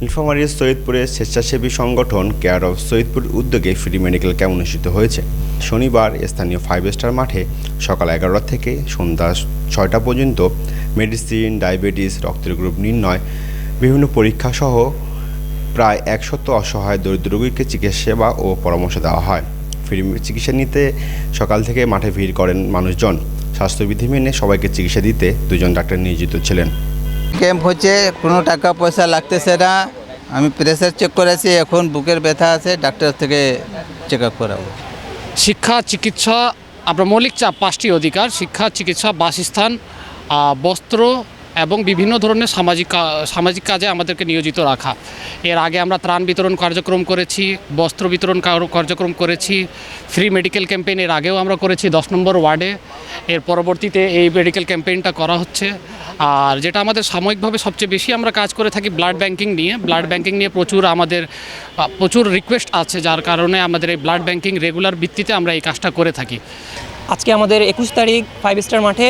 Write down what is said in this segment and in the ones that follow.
নীলফামারীর সৈয়দপুরের স্বেচ্ছাসেবী সংগঠন কেয়ার অফ সৈয়দপুর উদ্যোগে ফ্রি মেডিকেল ক্যাম্প অনুষ্ঠিত হয়েছে। শনিবার স্থানীয় ফাইভ স্টার মাঠে সকাল এগারোটা থেকে সন্ধ্যা ছয়টা পর্যন্ত মেডিসিন, ডায়াবেটিস, রক্তের গ্রুপ নির্ণয়, বিভিন্ন পরীক্ষা সহ প্রায় একশত অসহায় দরিদ্র রোগীকে চিকিৎসা সেবা ও পরামর্শ দেওয়া হয়। ফ্রি চিকিৎসা নিতে সকাল থেকে মাঠে ভিড় করেন মানুষজন। স্বাস্থ্যবিধি মেনে সবাইকে চিকিৎসা দিতে দুজন ডাক্তার নিয়োজিত ছিলেন। ক্যাম্প হচ্ছে, কোনো টাকা পয়সা লাগতেছে না। আমি প্রেশার চেক করেছি, এখন বুকের ব্যথা আছে, ডাক্তার থেকে চেক আপ করাবো। শিক্ষা, চিকিৎসা, আপনার মৌলিক চাপ পাঁচটি অধিকার, শিক্ষা, চিকিৎসা, বাসস্থান বস্ত্র এবং বিভিন্ন ধরনের সামাজিক সামাজিক কাজে আমাদেরকে নিয়োজিত রাখা। এর আগে আমরা ত্রাণ বিতরণ কার্যক্রম করেছি, বস্ত্র বিতরণ কার্যক্রম করেছি ফ্রি মেডিকেল ক্যাম্পেইন এর আগেও আমরা করেছি দশ নম্বর ওয়ার্ডে। এর পরবর্তীতে এই মেডিকেল ক্যাম্পেইনটা করা হচ্ছে। আর যেটা আমাদের সাময়িকভাবে সবচেয়ে বেশি আমরা কাজ করে থাকি ব্লাড ব্যাংকিং নিয়ে। ব্লাড ব্যাংকিং নিয়ে প্রচুর আমাদের প্রচুর রিকোয়েস্ট আছে, যার কারণে আমাদের এই ব্লাড ব্যাংকিং রেগুলার ভিত্তিতে আমরা এই কাজটা করে থাকি। আজকে আমাদের একুশ তারিখ ফাইভ স্টার মাঠে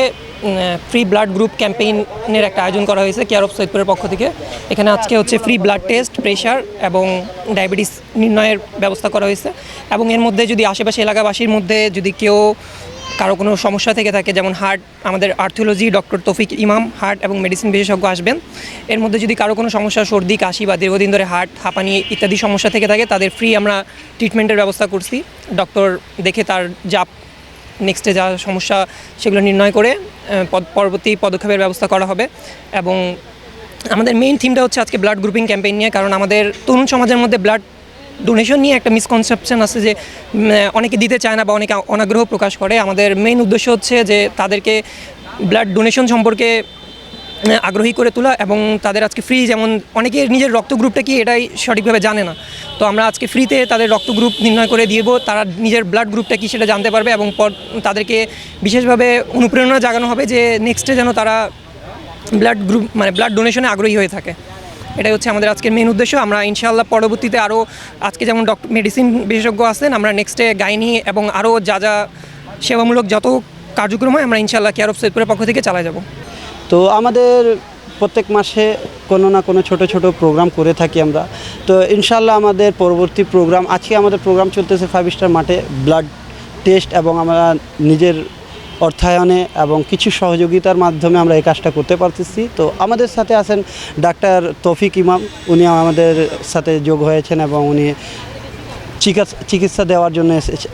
ফ্রি ব্লাড গ্রুপ ক্যাম্পেইনের একটা আয়োজন করা হয়েছে কেয়ার অফ সৈয়দপুরের পক্ষ থেকে। এখানে আজকে হচ্ছে ফ্রি ব্লাড টেস্ট প্রেশার এবং ডায়াবেটিস নির্ণয়ের ব্যবস্থা করা হয়েছে। এবং এর মধ্যে যদি আশেপাশে এলাকাবাসীর মধ্যে যদি কেউ কারও কোনো সমস্যা থেকে থাকে, যেমন হার্ট আমাদের আর্থোলজি ডক্টর তৌফিক ইমাম হার্ট এবং মেডিসিন বিশেষজ্ঞ আসবেন। এর মধ্যে যদি কারও কোনো সমস্যা, সর্দি, কাশি বা দীর্ঘদিন ধরে হার্ট হাঁপানি ইত্যাদি সমস্যা থেকে থাকে, তাদের ফ্রি আমরা ট্রিটমেন্টের ব্যবস্থা করছি। ডক্টর দেখে তার যা নেক্সটে যা সমস্যা, সেগুলো নির্ণয় করে পরবর্তী পদক্ষেপের ব্যবস্থা করা হবে। এবং আমাদের মেইন থিমটা হচ্ছে আজকে ব্লাড গ্রুপিং ক্যাম্পেইন নিয়ে, কারণ আমাদের তরুণ সমাজের মধ্যে ব্লাড ডোনেশন নিয়ে একটা মিসকনসেপশন আছে যে অনেকে দিতে চায় না বা অনেকে অনাগ্রহ প্রকাশ করে। আমাদের মেইন উদ্দেশ্য হচ্ছে যে, তাদেরকে ব্লাড ডোনেশন সম্পর্কে আগ্রহী করে তোলা এবং তাদের আজকে ফ্রি যেমন অনেকে নিজের রক্ত গ্রুপটা কি এটাই সঠিকভাবে জানে না। তো আমরা আজকে ফ্রিতে তাদের রক্ত গ্রুপ নির্ণয় করে দিব, তারা নিজের ব্লাড গ্রুপটা কি সেটা জানতে পারবে এবং পর তাদেরকে বিশেষভাবে অনুপ্রেরণা জাগানো হবে যে নেক্সটে যেন তারা ব্লাড গ্রুপ মানে ব্লাড ডোনেশনে আগ্রহী হয়ে থাকে। এটাই হচ্ছে আমাদের আজকের মেন উদ্দেশ্য। আমরা ইনশাআল্লাহ পরবর্তীতে আরও আজকে যেমন ডক্টর মেডিসিন বিশেষজ্ঞ আছেন, আমরা নেক্সটে গাইনি এবং আরও যা যা সেবামূলক যত কার্যক্রম হয়, আমরা ইনশাআল্লাহ কেয়ার অফ সৈয়দপুরের পক্ষ থেকে চালা যাব। তো আমাদের প্রত্যেক মাসে কোনো না কোনো ছোট ছোট প্রোগ্রাম করে থাকি আমরা। তো ইনশাল্লাহ আমাদের পরবর্তী প্রোগ্রাম আজকে আমাদের প্রোগ্রাম চলতেছে ফাইভ স্টার মাঠে ব্লাড টেস্ট এবং আমরা নিজের অর্থায়নে এবং কিছু সহযোগিতার মাধ্যমে আমরা এই কাজটা করতে পারতেছি। তো আমাদের সাথে আছেন ডাক্তার তফিক ইমাম, উনি আমাদের সাথে যোগ হয়েছেন এবং উনি চিকিৎসা দেওয়ার জন্য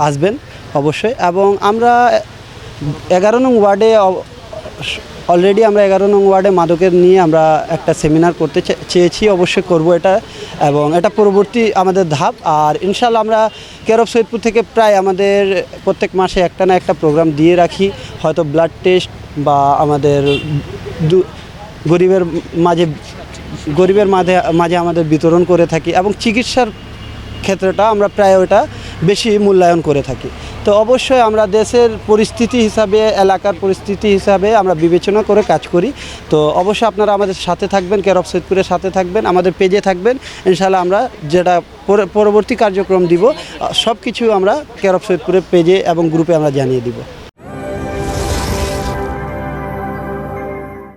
আসবেন অবশ্যই। এবং আমরা এগারো নং ওয়ার্ডে অলরেডি আমরা এগারো নং ওয়ার্ডে মাদকের নিয়ে আমরা একটা সেমিনার করতে চেয়েছি, অবশ্যই করব এটা। এবং এটা পরবর্তী আমাদের ধাপ। আর ইনশাল্লাহ আমরা কেরব সৈয়দপুর থেকে প্রায় আমাদের প্রত্যেক মাসে একটা না একটা প্রোগ্রাম দিয়ে রাখি। হয়তো ব্লাড টেস্ট বা আমাদের গরিবের মাঝে গরিবের মাঝে মাঝে আমাদের বিতরণ করে থাকি। এবং চিকিৎসার ক্ষেত্রটা আমরা প্রায় ওটা বেশি মূল্যায়ন করে থাকি। তো অবশ্যই আমরা দেশের পরিস্থিতি হিসাবে, এলাকার পরিস্থিতি হিসাবে আমরা বিবেচনা করে কাজ করি। তো অবশ্যই আপনারা আমাদের সাথে থাকবেন, কেরব সৈদপুরের সাথে থাকবেন, আমাদের পেজে থাকবেন। ইনশাল্লাহ আমরা যেটা পরবর্তী কার্যক্রম দিব সব কিছু আমরা কেরব সৈদপুরের পেজে এবং গ্রুপে আমরা জানিয়ে দিব।